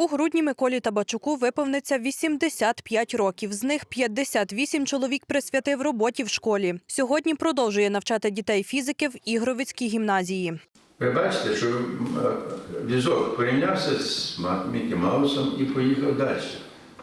У грудні Миколі Табачуку виповниться 85 років. З них 58 чоловік присвятив роботі в школі. Сьогодні продовжує навчати дітей фізики в Ігровицькій гімназії. Ви що е, візок порівнявся з Мікі Маусом і поїхав далі.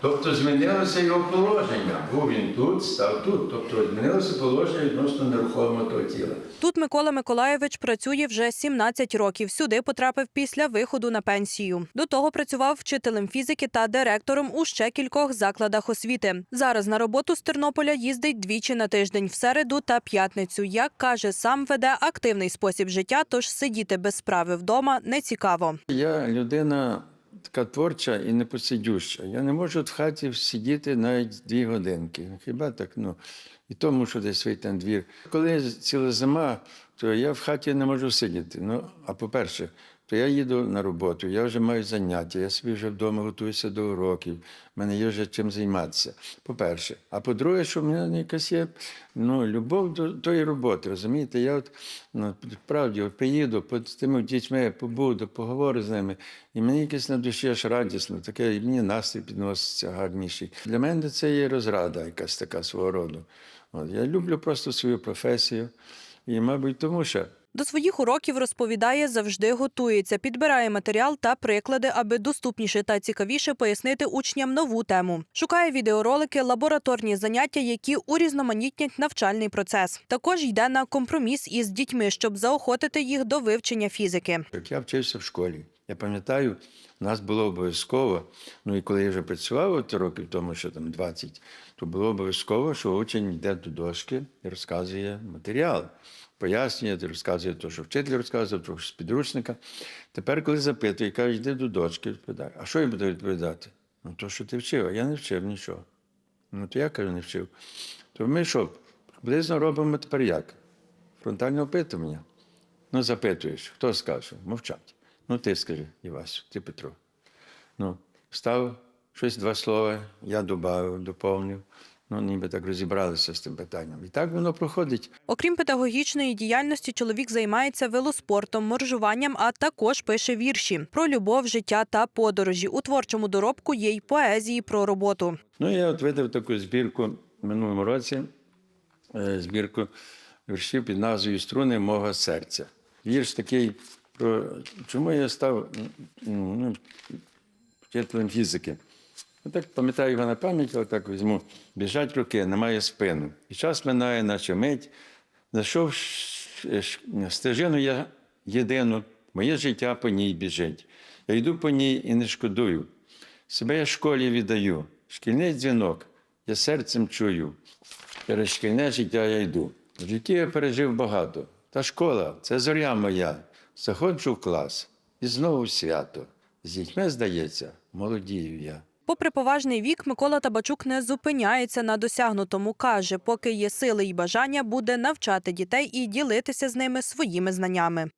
Тобто змінилося його положення. Був він тут, став тут. Тобто змінилося положення відносно нерухомого того тіла. Тут Микола Миколайович працює вже 17 років. Сюди потрапив після виходу на пенсію. До того працював вчителем фізики та директором у ще кількох закладах освіти. Зараз на роботу з Тернополя їздить двічі на тиждень в середу та п'ятницю. Як каже, сам веде активний спосіб життя, тож сидіти без справи вдома не цікаво. Я людина така творча і непосидюща. Я не можу в хаті сидіти навіть дві годинки. Хіба так? Ну, і то мушу десь вийти на двір. Коли ціла зима, то я в хаті не можу сидіти. Ну, а по-перше, то я їду на роботу, я вже маю заняття, я собі вже вдома готуюся до уроків, в мене є вже чим займатися. По-перше. А по-друге, що в мене якась є ну, любов до тої роботи. Розумієте, я от ну, справді от приїду з тими дітьми, побуду, поговорю з ними, і мені якесь на душі аж радісно, таке і мені настрій підноситься гарніший. Для мене це є розрада, якась така свого роду. От, я люблю просто свою професію, і, мабуть, тому що. До своїх уроків розповідає, завжди готується, підбирає матеріал та приклади, аби доступніше та цікавіше пояснити учням нову тему. Шукає відеоролики, лабораторні заняття, які урізноманітнять навчальний процес. Також йде на компроміс із дітьми, щоб заохотити їх до вивчення фізики. Я вчився в школі. Я пам'ятаю, у нас було обов'язково, ну і коли я вже працював років тому, що там 20, то було обов'язково, що учень йде до дошки і розказує матеріал. Пояснює, розказує те, що вчитель розказував, що з підручника. Тепер, коли запитує, каже, йди до дошки, відповідає. А що я буду відповідати? Ну, то, що ти вчив, а я не вчив нічого. Ну, то я кажу, не вчив. То ми що, приблизно робимо тепер як? Фронтальне опитування. Ну, запитуєш, хто скаже? Мовчать. Ну, ти скажи, Івасю, ти Петро. Ну, став щось два слова, я додав, доповнив. Ну, ніби так розібралися з тим питанням. І так воно проходить. Окрім педагогічної діяльності, чоловік займається велоспортом, моржуванням, а також пише вірші про любов, життя та подорожі. У творчому доробку є й поезії про роботу. Ну, я от видав таку збірку в минулому році, е, збірку віршів під назвою Струни мого серця. Вірш такий про чому я став м, ну, вчителем фізики. Отак пам'ятаю його на пам'ять, отак візьму. Біжать роки, немає спину. І час минає, наче мить. Ш- стежину я єдину, моє життя по ній біжить. Я йду по ній і не шкодую. Себе я школі віддаю. Шкільний дзвінок я серцем чую. Через шкільне життя я йду. В житті я пережив багато. Та школа це зоря моя. Заходжу в клас і знову свято. З дітьми, здається, молодію я. Попри поважний вік, Микола Табачук не зупиняється на досягнутому. Каже, поки є сили і бажання, буде навчати дітей і ділитися з ними своїми знаннями.